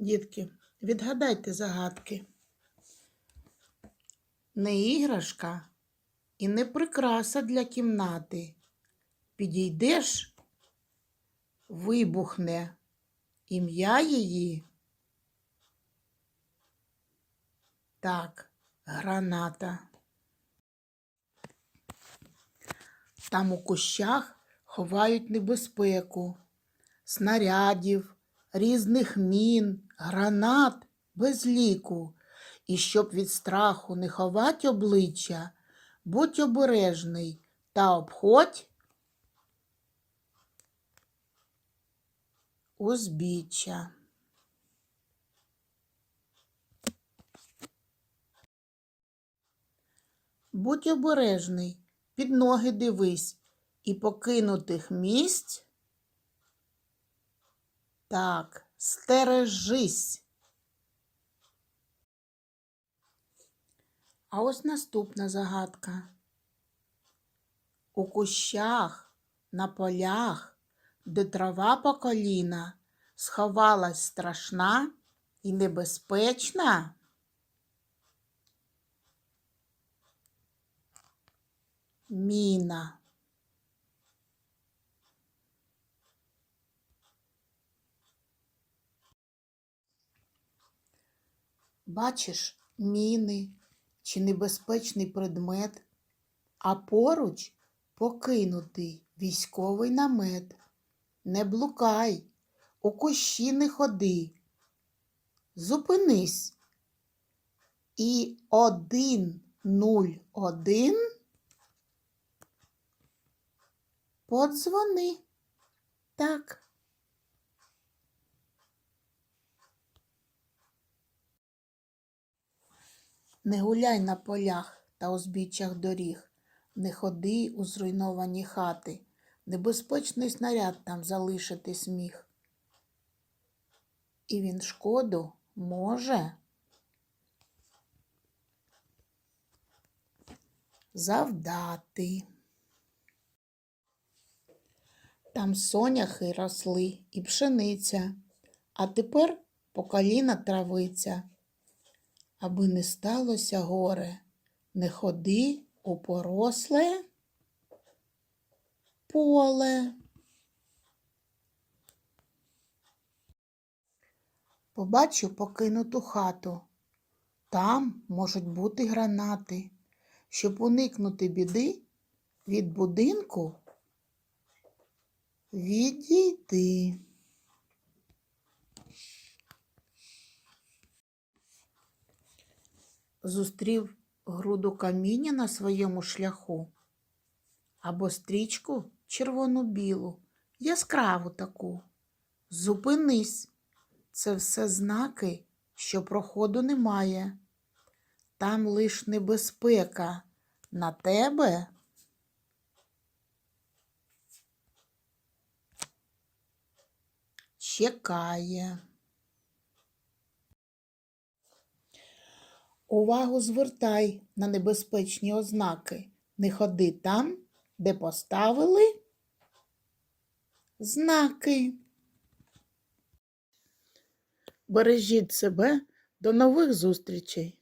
Дітки, відгадайте загадки. Не іграшка і не прикраса для кімнати. Підійдеш, вибухне ім'я її. Так, граната. Там у кущах ховають небезпеку, снарядів, різних мін, гранат без ліку. І щоб від страху не ховать обличчя, будь обережний та обходь узбіччя. Будь обережний, під ноги дивись, і покинутих місць. Так, стережись. А ось наступна загадка. У кущах, на полях, де трава по коліна, сховалась страшна і небезпечна. Міна. Бачиш міни чи небезпечний предмет, а поруч покинутий військовий намет. Не блукай, у кущі не ходи. Зупинись. І один нуль один подзвони. Так. Не гуляй на полях та узбіччях доріг, не ходи у зруйновані хати, небезпечний снаряд там залишити сміх. І він шкоду може завдати. Там соняхи росли і пшениця, а тепер по коліна травиця. Аби не сталося горе, не ходи у поросле поле. Побачив покинуту хату. Там можуть бути гранати. Щоб уникнути біди, від будинку відійди. Зустрів груду каміння на своєму шляху або стрічку червону-білу, яскраву таку. Зупинись. Це все знаки, що проходу немає. Там лиш небезпека на тебе. Чекає. Увагу звертай на небезпечні ознаки. Не ходи там, де поставили знаки. Бережіть себе. До нових зустрічей!